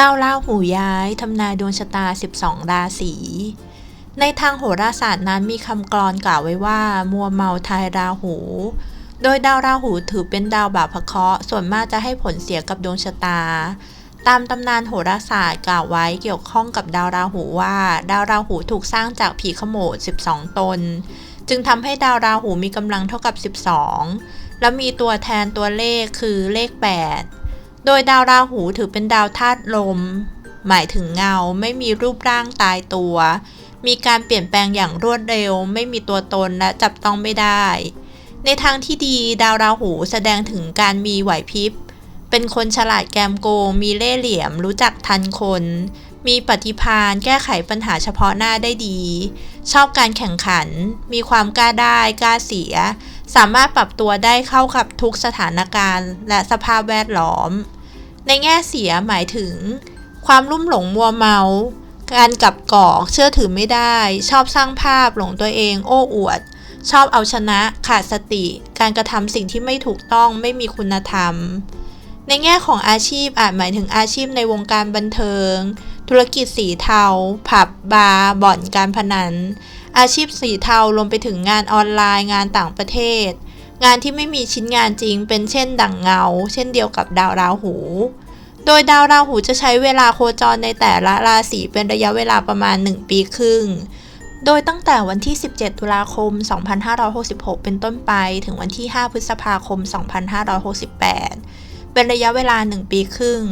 ดาวราหูย้ายทำนายดวงชะตา 12 ราศี ในทางโหราศาสตร์นั้นมีคำกลอนกล่าวไว้ว่า มัวเมาทายราหู โดยดาวราหูถือเป็นดาวบาปเคราะห์ส่วนมากจะให้ผลเสียกับดวงชะตา ตามตำนานโหราศาสตร์กล่าวไว้เกี่ยวข้องกับดาวราหูว่า ดาวราหูถูกสร้างจากผีขโมด 12 ตน จึงทำให้ดาวราหูมีกำลังเท่ากับ 12 และมีตัวแทนตัวเลขคือเลข 8 โดยดาวราหูถือเป็นดาวธาตุลม หมายถึงเงาไม่มีรูปร่างตายตัว มีการเปลี่ยนแปลงอย่างรวดเร็ว ไม่มีตัวตนและจับต้องไม่ได้ ในทางที่ดีดาวราหูแสดงถึงการมีไหวพริบ เป็นคนฉลาดแกมโกงมีเล่ห์เหลี่ยม รู้จักทันคน มีปฏิภาณแก้ไขปัญหาเฉพาะหน้าได้ดี ชอบการแข่งขัน มีความกล้าได้กล้าเสีย สามารถปรับตัวได้เข้ากับทุกสถานการณ์ และสภาพแวดล้อม ในแง่เสียหมายถึง ความลุ่มหลงมัวเมา การกลับกอกเชื่อถือไม่ได้ ชอบสร้างภาพหลงตัวเอง โอ้อวด ชอบเอาชนะขาดสติ การกระทำสิ่งที่ไม่ถูกต้องไม่มีคุณธรรม ในแง่ของอาชีพอาจหมายถึงอาชีพในวงการบันเทิง ธุรกิจสีเทา ผับบาร์บ่อนการพนัน อาชีพสีเทารวมไปถึงงานออนไลน์งานต่างประเทศ งานที่ไม่มีชิ้นงานจริงเป็นเช่นดั่งเงา เช่นเดียวกับดาวราหู โดยดาวราหูจะใช้เวลาโคจรในแต่ละราศีเป็นระยะเวลาประมาณ 1 ปีครึ่ง โดยตั้งแต่วันที่ 17 ตุลาคม 2566 เป็นต้นไปถึงวันที่ 5 พฤษภาคม 2568 เป็นระยะเวลา 1 ปีครึ่ง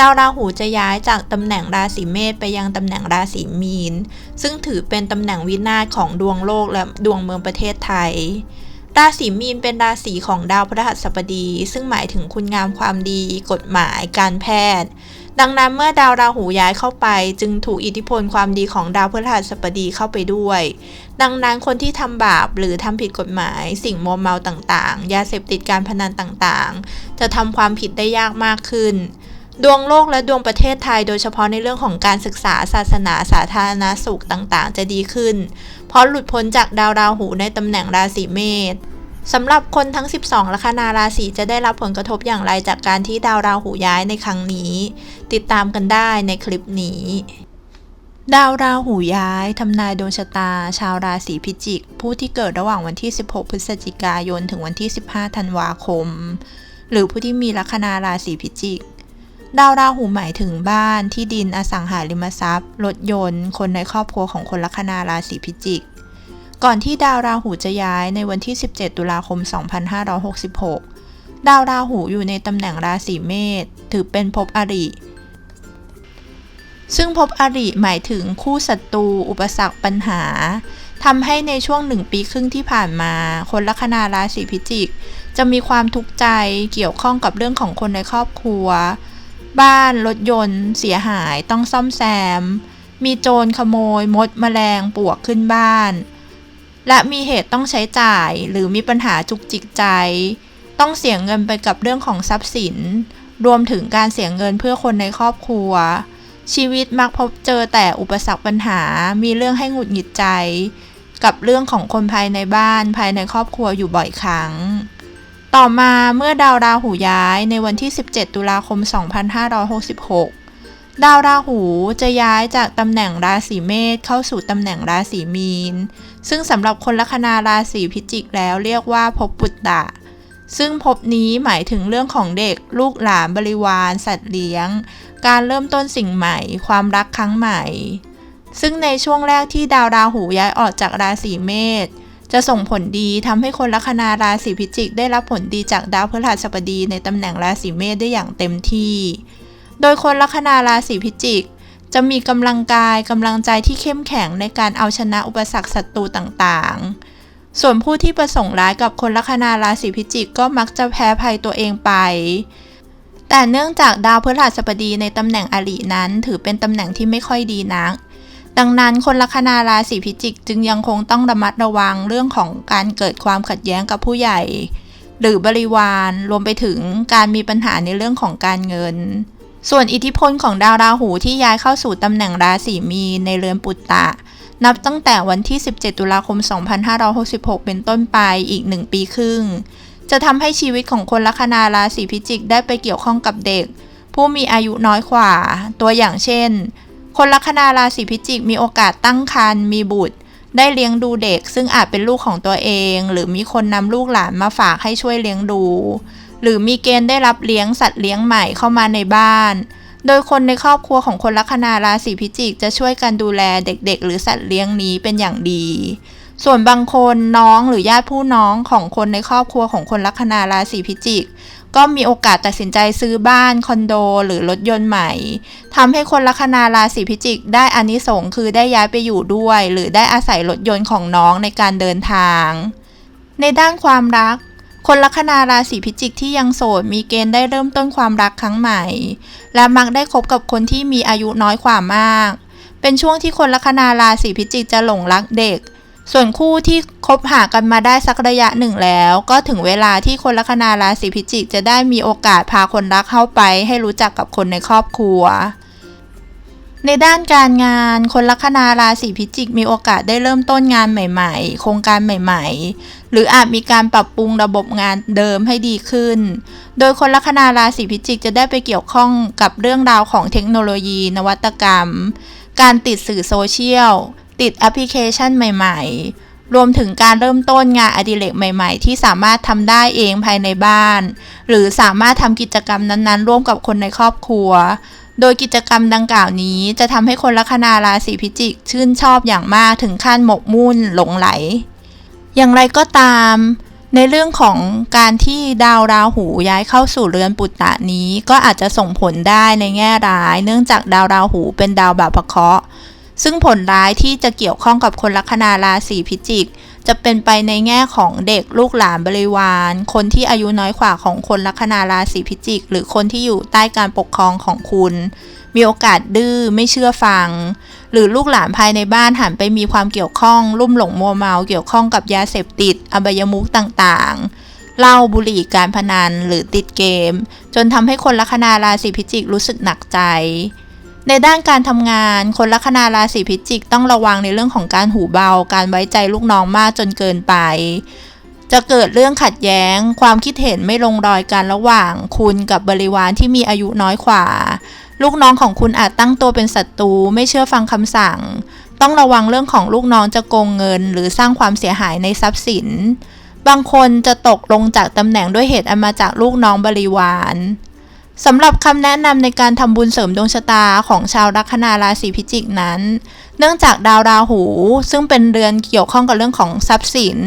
ดาวราหูจะย้ายจากตำแหน่งราศีเมษไปยังตำแหน่งราศีมีน ซึ่งถือเป็นตำแหน่งวินาศของดวงโลกและดวงเมืองประเทศไทย ราศีมีนเป็นราศีของดาวพฤหัสบดี ซึ่งหมายถึงคุณงามความดี กฎหมาย การแพทย์ ดังนั้นเมื่อดาวราหูย้ายเข้าไป จึงถูกอิทธิพลความดีของดาวพฤหัสบดีเข้าไปด้วย ดังนั้นคนที่ทำบาปหรือทำผิดกฎหมาย สิ่งมัวเมาต่างๆ ยาเสพติดการพนันต่างๆ จะทำความผิดได้ยากมากขึ้น ดวงโลกและดวงประเทศไทยโดยเฉพาะในเรื่องของการศึกษาศาสนาสาธารณสุขต่างๆ จะดีขึ้น เพราะหลุดพ้นจากดาวราหูในตำแหน่งราศีเมษสำหรับคนทั้ง 12 ลัคนาราศีจะได้รับผลกระทบอย่างไรจากการที่ดาวราหูย้ายในครั้งนี้ ติดตามกันได้ในคลิปนี้ ดาวราหูย้ายทำนายดวงชะตา ชาวราศีพิจิก ผู้ที่เกิดระหว่างวันที่ 16 พฤศจิกายน ถึงวันที่ 15 ธันวาคม หรือผู้ที่มีลัคนาราศีพิจิก ดาวราหูหมายถึงบ้านที่ดินอสังหาริมทรัพย์ รถยนต์ คนในครอบครัวของคนลัคนาราศีพิจิก ก่อนที่ดาวราหูจะย้ายในวันที่ 17 ตุลาคม 2566 ดาวราหูอยู่ในตำแหน่งราศีเมษถือเป็นภพอริ ซึ่งภพอริหมายถึงคู่ศัตรู อุปสรรคปัญหาทำให้ในช่วงหนึ่งปีครึ่งที่ผ่านมา คนลัคนาราศีพิจิก จะมีความทุกข์ใจเกี่ยวข้องกับเรื่องของคนในครอบครัว บ้านรถยนต์ เสียหายต้องซ่อมแซม มีโจรขโมยมดแมลงปวกขึ้นบ้าน และมีเหตุต้องใช้จ่ายหรือมีปัญหาจุกจิกใจ ต้องเสียเงินไปกับเรื่องของทรัพย์สิน รวมถึงการเสียเงินเพื่อคนในครอบครัว ชีวิตมักพบเจอแต่อุปสรรคปัญหา มีเรื่องให้หงุดหงิดใจ กับเรื่องของคนภายในบ้านภายในครอบครัวอยู่บ่อยครั้ง ต่อมาเมื่อดาวราหูย้ายในวันที่ 17 ตุลาคม 2566 ดาวราหูจะย้ายจากตำแหน่งราศีเมษเข้าสู่ตำแหน่งราศีมีน ซึ่งสำหรับคนลัคนาราศีพิจิกแล้วเรียกว่าภพปุตตะ ซึ่งภพนี้หมายถึงเรื่องของเด็ก ลูกหลานบริวาร สัตว์เลี้ยง การเริ่มต้นสิ่งใหม่ ความรักครั้งใหม่ ซึ่งในช่วงแรกที่ดาวราหูย้ายออกจากราศีเมษ จะส่งผลดีทำให้คนลัคนาราศีพิจิก ได้รับผลดีจากดาวพฤหัสบดีในตำแหน่งราศีเมษได้อย่างเต็มที่ โดยคนลัคนาราศีพิจิก จะมีกำลังกายกำลังใจที่เข้มแข็งในการเอาชนะอุปสรรคศัตรูต่างๆ ส่วนผู้ที่ประสงค์ร้ายกับคนลัคนาราศีพิจิกก็มักจะแพ้ภัยตัวเองไปแต่เนื่องจากดาวพฤหัสบดีในตำแหน่งอรินั้น ถือเป็นตำแหน่งที่ไม่ค่อยดีนัก ดังนั้นคนลัคนาราศีพิจิกจึงยังคงต้องระมัดระวังเรื่องของการเกิดความขัดแย้งกับผู้ใหญ่ หรือบริวารรวมไปถึงการมีปัญหาในเรื่องของการเงิน ส่วนอิทธิพลของดาวราหูที่ย้ายเข้าสู่ตำแหน่งราศีมีในเรือนปุตตะ นับตั้งแต่วันที่ 17 ตุลาคม 2566 เป็นต้นไปอีก 1 ปีครึ่ง จะทำให้ชีวิตของคนลัคนาราศีพิจิกได้ไปเกี่ยวข้องกับเด็ก ผู้มีอายุน้อยกว่า ตัวอย่างเช่น คนลัคนาราศีพิจิกมีโอกาสตั้งครรภ์มีบุตร ได้เลี้ยงดูเด็ก ซึ่งอาจเป็นลูกของตัวเอง หรือมีคนนำลูกหลานมาฝากให้ช่วยเลี้ยงดู หรือมีเกณฑ์ได้รับเลี้ยงสัตว์เลี้ยงใหม่เข้ามาในบ้าน โดยคนในครอบครัวของคนลัคนาราศีพิจิก จะช่วยกันดูแลเด็กๆ หรือสัตว์เลี้ยงนี้เป็นอย่างดี ส่วนบางคนน้องหรือญาติผู้น้องของคนในครอบครัวของคนลัคนาราศีพิจิก ก็มีโอกาสตัดสินใจซื้อบ้านคอนโด หรือรถยนต์ใหม่ทำให้คนลัคนาราศีพิจิกได้อานิสงส์คือได้ย้ายไปอยู่ด้วย หรือได้อาศัยรถยนต์ของน้องในการเดินทาง ในด้านความรักคนลัคนาราศีพิจิกที่ยังโสดมีเกณฑ์ได้เริ่มต้นความรักครั้งใหม่ และมักได้คบกับคนที่มีอายุน้อยกว่ามาก เป็นช่วงที่คนลัคนาราศีพิจิกจะหลงรักเด็ก ส่วนคู่ที่คบหากันมาได้สักระยะหนึ่งแล้ว ก็ถึงเวลาที่คนลัคนาราศีพิจิกจะได้มีโอกาสพาคนรักเข้าไป ให้รู้จักกับคนในครอบครัว ในด้านการงานคนลัคนาราศีพิจิกมีโอกาสได้เริ่มต้นงานใหม่ ๆ โครงการใหม่ ๆ หรืออาจมีการปรับปรุงระบบงานเดิมให้ดีขึ้น โดยคนลัคนาราศีพิจิกจะได้ไปเกี่ยวข้องกับเรื่องราวของเทคโนโลยี นวัตกรรม การติดสื่อโซเชียล ติดแอปพลิเคชันใหม่ ๆ รวมถึงการเริ่มต้นงานอดิเรกใหม่ ๆ ที่สามารถทำได้เองภายในบ้าน หรือสามารถทำกิจกรรมนั้นๆ ร่วมกับคนในครอบครัว โดยกิจกรรมดังกล่าวนี้จะทำให้คนลัคนาราศีพิจิก ชื่นชอบอย่างมากถึงขั้นหมกมุ่นหลงไหล อย่างไรก็ตามในเรื่องของการที่ดาวราหูย้ายเข้าสู่เรือนปุตตะนี้ ก็อาจจะส่งผลได้ในแง่ร้าย เนื่องจากดาวราหูเป็นดาวบบพเคราะห์ ซึ่งผลร้ายที่จะเกี่ยวข้องกับคนลัคนาราศีพิจิก จะเป็นไปในแง่ของเด็กลูกหลานบริวาร คนที่อายุน้อยกว่าของคนลัคนาราศีพิจิก หรือคนที่อยู่ใต้การปกครองของคุณ มีโอกาสดื้อไม่เชื่อฟัง หรือลูกหลานภายในบ้านหันไปมีความเกี่ยวข้อง ลุ่มหลงมัวเมาเกี่ยวข้องกับยาเสพติด อบายมุขต่างๆเหล้าบุหรี่การพนันหรือติดเกม จนทำให้คนลัคนาราศีพิจิกรู้สึกหนักใจ ในด้านการทำงาน คนลัคนาราศีพิจิกต้องระวังในเรื่องของการหูเบา การไว้ใจลูกน้องมากจนเกินไป จะเกิดเรื่องขัดแย้ง ความคิดเห็นไม่ลงรอยกันระหว่างคุณกับบริวารที่มีอายุน้อยกว่า ลูกน้องของคุณอาจตั้งตัวเป็นศัตรูไม่เชื่อฟังคำสั่ง ต้องระวังเรื่องของลูกน้องจะโกงเงิน หรือสร้างความเสียหายในทรัพย์สิน บางคนจะตกลงจากตำแหน่งด้วยเหตุอันมาจากลูกน้องบริวาร สำหรับคำแนะนำในการทำบุญเสริมดวงชะตาของชาวลัคนาราศีพิจิกนั้น เนื่องจากดาวราหู ซึ่งเป็นเรือนเกี่ยวข้องกับเรื่องของทรัพย์สิน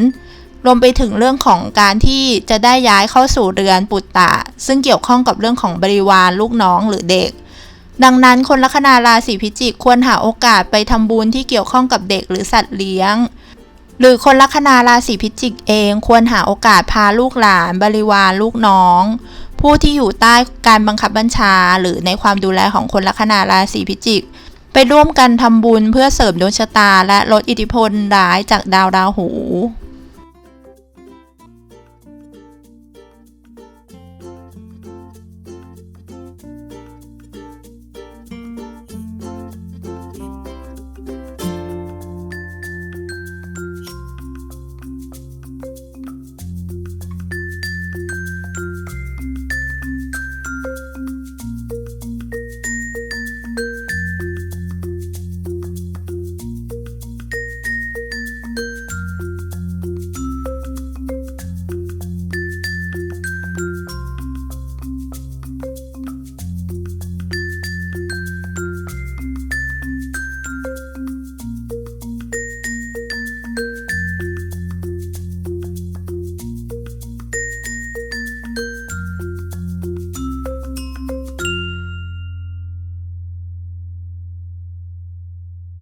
รวมไปถึงเรื่องของการที่จะได้ย้ายเข้าสู่เรือนปุตตะ ซึ่งเกี่ยวข้องกับเรื่องของบริวารลูกน้องหรือเด็ก ดังนั้นคนลัคนาราศีพิจิกควรหาโอกาสไปทำบุญที่เกี่ยวข้องกับเด็กหรือสัตว์เลี้ยงหรือคนลัคนาราศีพิจิกเองควรหาโอกาสพาลูกหลานบริวารลูกน้อง ผู้ที่อยู่ใต้การบังคับบัญชา หรือในความดูแลของคนลัคนาราศีพิจิก ไปร่วมกันทำบุญเพื่อเสริมดวงชะตา และลดอิทธิพลร้ายจากดาวราหู